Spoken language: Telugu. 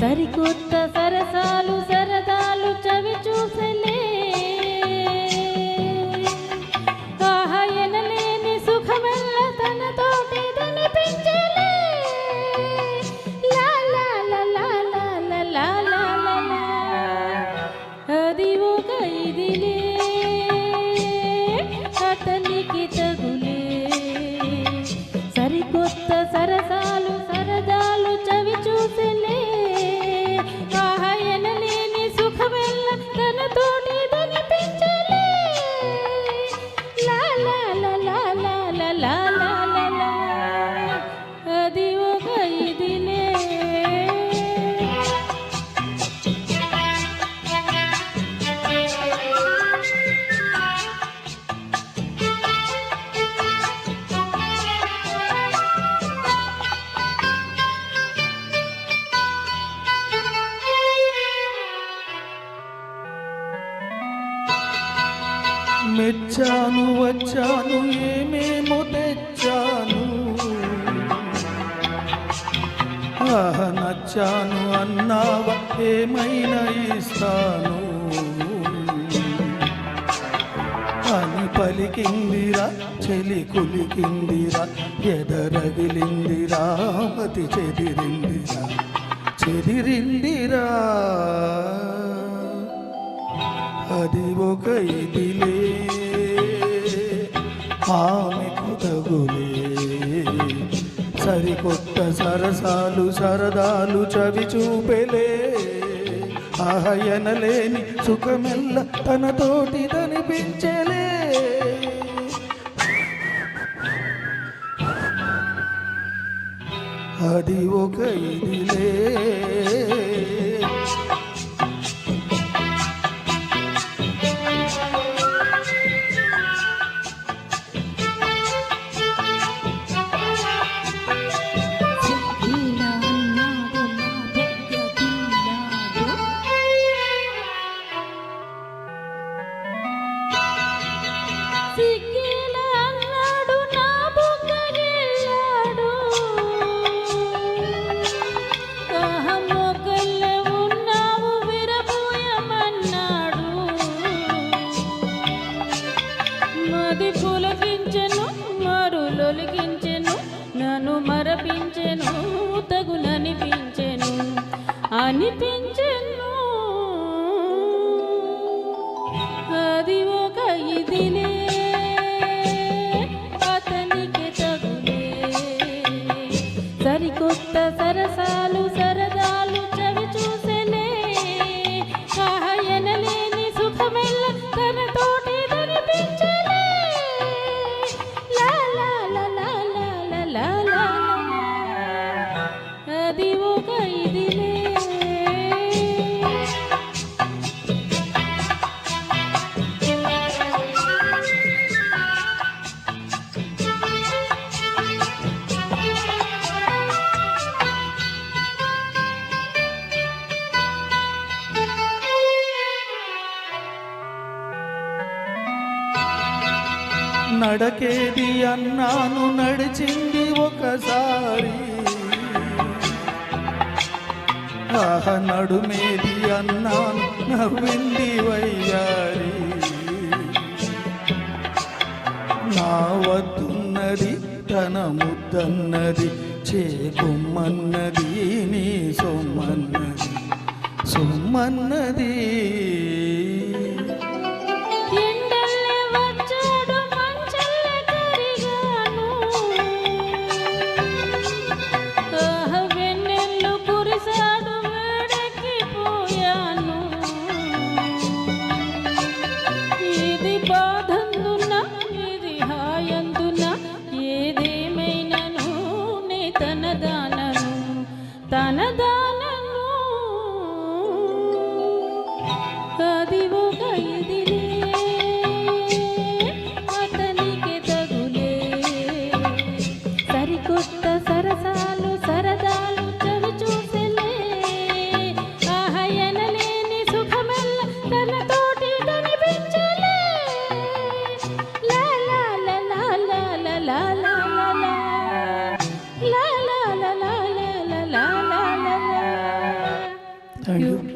సరికొత్త సరసాలు సరదాలు చవి చూసలే. కాహయనలేని సుఖమెల్ల తనతో అది ఒక ఇది la la మెచ్చాను వచ్చాను ఏమేమో తెచ్చాను. ఆహ నచ్చాను అన్నావ ఏమైనా ఇస్తాను. అని పలికిందిరా చెలి కులికిందిరా ఎదరగిలిందిరా మతి చెదిరిందిరా చెదిరిందిరా. అది ఒక ఇదిలే ఆమెకు తగులే సరికొత్త సరసాలు సరదాలు చవి చూపెలే ఆహయనలేని సుఖమెల్ల తనతోటి దనిపించలే అది ఒక ఇదిలే जान पिन నడకేది అన్నాను నడిచింది ఒకసారి. ఆహ నడుమేది అన్నాను నవ్వింది వయ్యారి. నా వద్దున్నది తన ముద్దన్నది చేకుమ్మన్నది నీ సొమ్మన్నది. సొమ్మన్నది. 你。